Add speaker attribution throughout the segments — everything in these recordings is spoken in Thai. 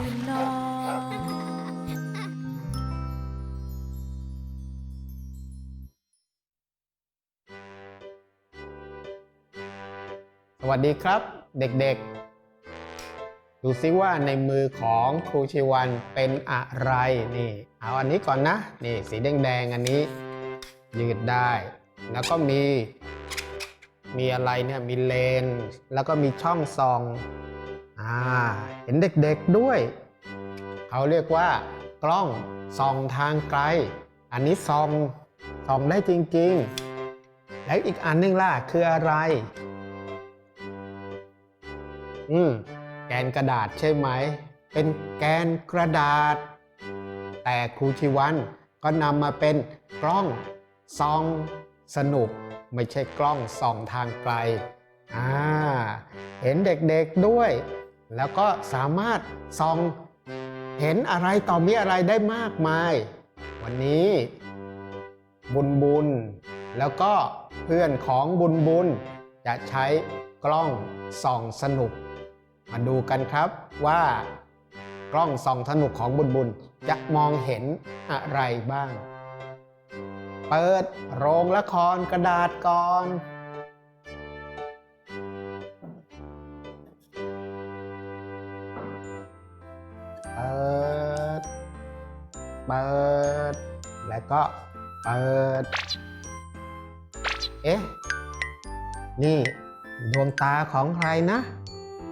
Speaker 1: สวัสดีครับเด็กๆ ดูซิว่าในมือของครูชีวันเป็นอะไรนี่เอาอันนี้ก่อนนะ นี่สีแดงๆอันนี้ ยืดได้ แล้วก็มี มีอะไรเนี่ยมีเลน แล้วก็มีช่องซอง อ่าเห็นเด็กๆด้วย เขาเรียกว่ากล้องส่องทางไกล อันนี้ส่องส่องได้จริงๆ แล้วอีกอันนึงล่ะคืออะไร อืมแกนกระดาษใช่ไหม เป็นแกนกระดาษ แต่ครูชิวันก็นำมาเป็นกล้องส่องสนุกไม่ใช่กล้องส่องทางไกลอ่าเห็นเด็กๆด้วย แล้วก็สามารถส่องเห็นอะไรต่อมีอะไรได้มากมาย วันนี้ บุญบุญ แล้วก็เพื่อนของบุญบุญ จะใช้กล้องส่องสนุก มาดูกันครับว่ากล้องส่องสนุกของบุญบุญจะมองเห็นอะไรบ้าง เปิดโรงละครกระดาษก่อน เปิด แล้วก็เปิด เอ๊ะ นี่ดวงตาของใครนะ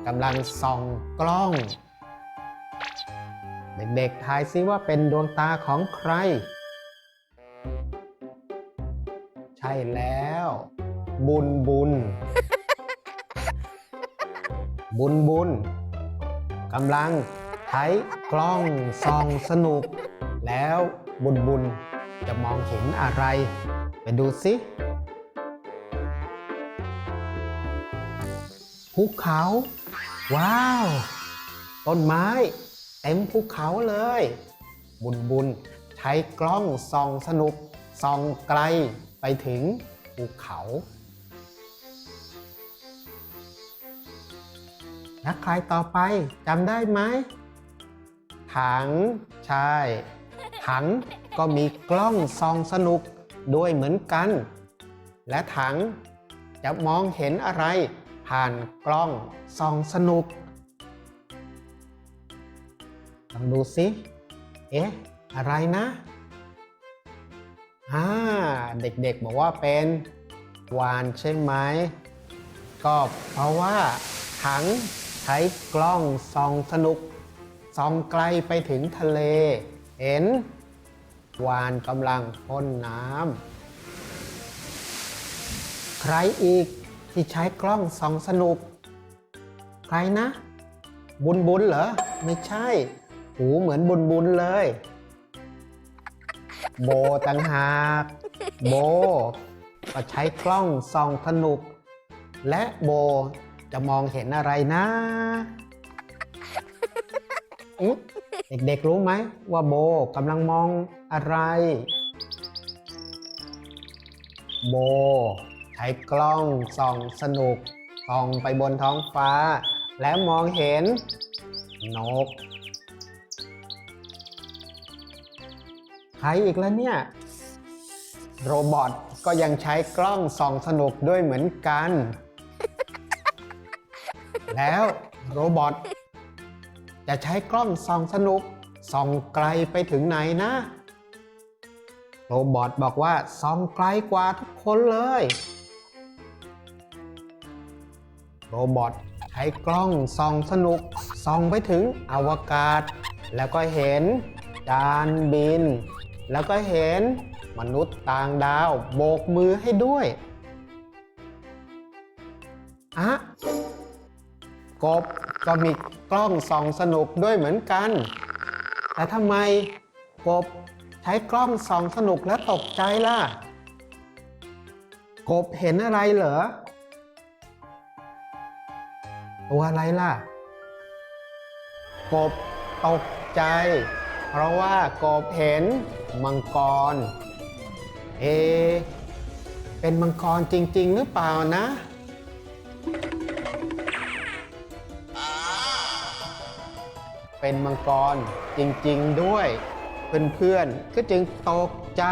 Speaker 1: กำลังส่องกล้อง เด็กๆทายซิว่าเป็นดวงตาของใคร ใช่แล้ว บุญบุญ บุญบุญกำลังใช้กล้องส่องสนุก แล้วบุญบุญจะมองเห็นอะไร ไปดูสิภูเขา ว้าว ต้นไม้เต็มภูเขาเลย บุญบุญใช้กล้องส่องสนุกส่องไกลไปถึงภูเขาและใครต่อไปจำได้ไหมถังใช่ ถังก็มีกล้องส่องสนุกด้วยเหมือนกัน และถังจะมองเห็นอะไร ผ่านกล้องส่องสนุกลองดูสิ เอ๊ะ อะไรนะอ่าเด็กๆบอกว่าเป็นวานใช่ไหม ก็เพราะว่าถังใช้กล้องส่องสนุกส่องไกลไปถึงทะเล เห็น วานกำลังพ่นน้ำ ใครอีกที่ใช้กล้องส่องสนุก ใครนะ บุญบุญเหรอ ไม่ใช่ หูเหมือนบุญบุญเลย โบต่างหาก โบ ก็ใช้กล้องส่องสนุก และโบจะมองเห็นอะไรนะเด็กๆรู้ไหมว่าโบกำลังมอง อะไร โบ ใช้กล้องส่องสนุกส่องไปบนท้องฟ้า แล้วมองเห็น นก ใครอีกแล้วเนี่ย โรบอทก็ยังใช้กล้องส่องสนุกด้วยเหมือนกัน แล้วโรบอทจะใช้กล้องส่องสนุกส่องไกลไปถึงไหนนะ โรบอทบอกว่าส่องไกลกว่าทุกคนเลย โรบอทใช้กล้องส่องสนุกส่องไปถึงอวกาศ แล้วก็เห็นจานบิน แล้วก็เห็นมนุษย์ต่างดาวโบกมือให้ด้วยอะกบก็มีกล้องส่องสนุกด้วยเหมือนกัน แต่ทำไมกบ ช้กล้องส่องสนุกแล้วตกใจล่ะ กบเห็นอะไรเหรอ ตัวอะไรล่ะ กบตกใจ เพราะว่ากบเห็นมังกร เอ เป็นมังกรจริง ๆ หรือเปล่านะเป็นมังกรจริง ๆ ด้วย เพื่อนๆ ก็จึงตกใจ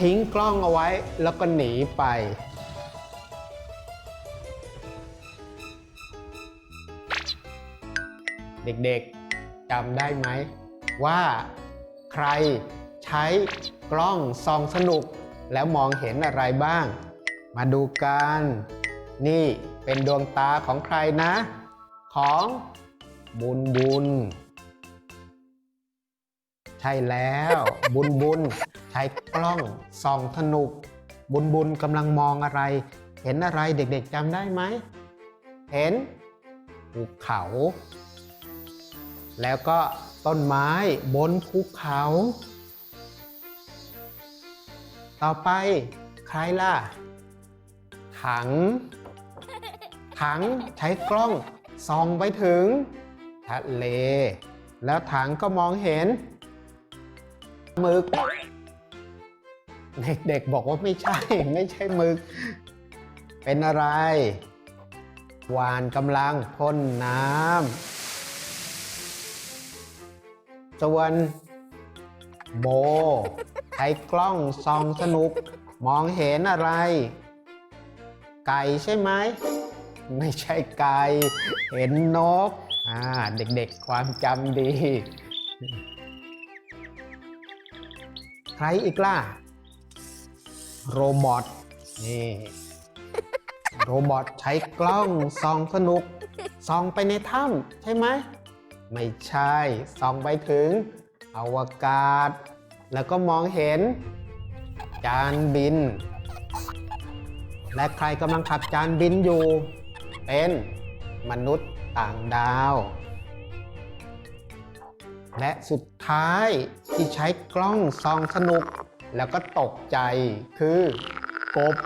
Speaker 1: ทิ้งกล้องเอาไว้แล้วก็หนีไป เด็กๆจำได้ไหม ว่าใครใช้กล้องซองสนุกแล้วมองเห็นอะไรบ้าง มาดูกัน นี่เป็นดวงตาของใครนะ ของบุญบุญ ใช่แล้ว บุญบุญใช้กล้องส่องสนุก บุญบุญกำลังมองอะไร เห็นอะไรเด็กๆจำได้ไหม เห็นภูเขา แล้วก็ต้นไม้บนภูเขา ต่อไปใครล่ะ ถัง ถังใช้กล้องส่องไปถึงทะเล แล้วถังก็มองเห็น หมึก เด็กๆบอกว่าไม่ใช่ ไม่ใช่หมึก เป็นอะไร วานกำลังพ่นน้ำส่วนโบ ใช้กล้องส่องสนุก มองเห็นอะไร ไก่ใช่ไหม ไม่ใช่ไก่ เห็นนก อ่า เด็กๆความจำดี ใครอีกล่ะ โรบอทนี่โรบอทใช้กล้องส่องสนุกส่องไปในถ้ำใช่ไหม ไม่ใช่ส่องไปถึง อวกาศ แล้วก็มองเห็น จานบิน และใครกำลังขับจานบินอยู่ เป็นมนุษย์ต่างดาว และสุดท้ายที่ใช้กล้องส่องสนุก แล้วก็ตกใจคือกบ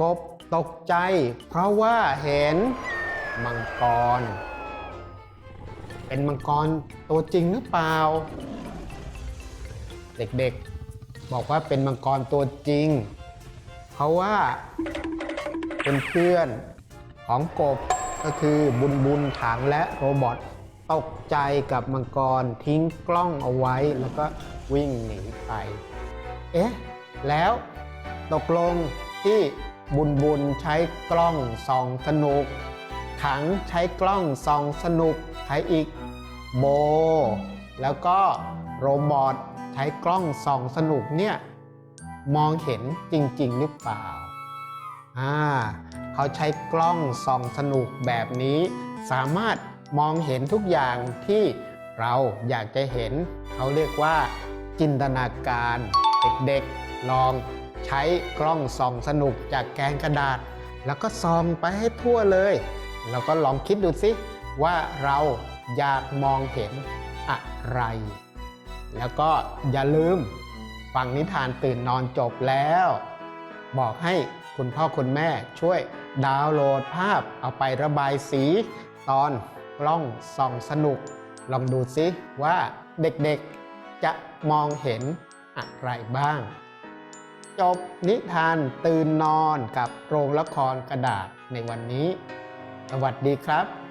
Speaker 1: กบตกใจ เพราะว่าเห็นมังกร เป็นมังกรตัวจริงหรือเปล่า เด็กๆ บอกว่าเป็นมังกรตัวจริง เพราะว่าเป็นเพื่อนของกบก็คือบุญบุญถังและโรบอท ตกใจกับมังกรทิ้งกล้องเอาไว้แล้วก็วิ่งหนีไป เอ๊ะ แล้วตกลงที่บุญบุญใช้กล้องส่องสนุก ถังใช้กล้องส่องสนุกใช้อีกโบ แล้วก็โรบอทใช้กล้องส่องสนุกเนี่ยมองเห็นจริง ๆ หรือเปล่า อ่า เขาใช้กล้องส่องสนุกแบบนี้สามารถ มองเห็นทุกอย่างที่เราอยากจะเห็น เขาเรียกว่าจินตนาการ เด็กๆ ลองใช้กล้องส่องสนุกจากแกนกระดาษ แล้วก็ส่องไปให้ทั่วเลย แล้วก็ลองคิดดูสิว่าเราอยากมองเห็นอะไร แล้วก็อย่าลืมฟังนิทานตื่นนอนจบแล้ว บอกให้คุณพ่อคุณแม่ช่วยดาวน์โหลดภาพเอาไประบายสีตอน กล้องส่องสนุก ลองดูซิว่าเด็กๆจะมองเห็นอะไรบ้าง จบนิทานตื่นนอนกับโรงละครกระดาษในวันนี้ สวัสดีครับ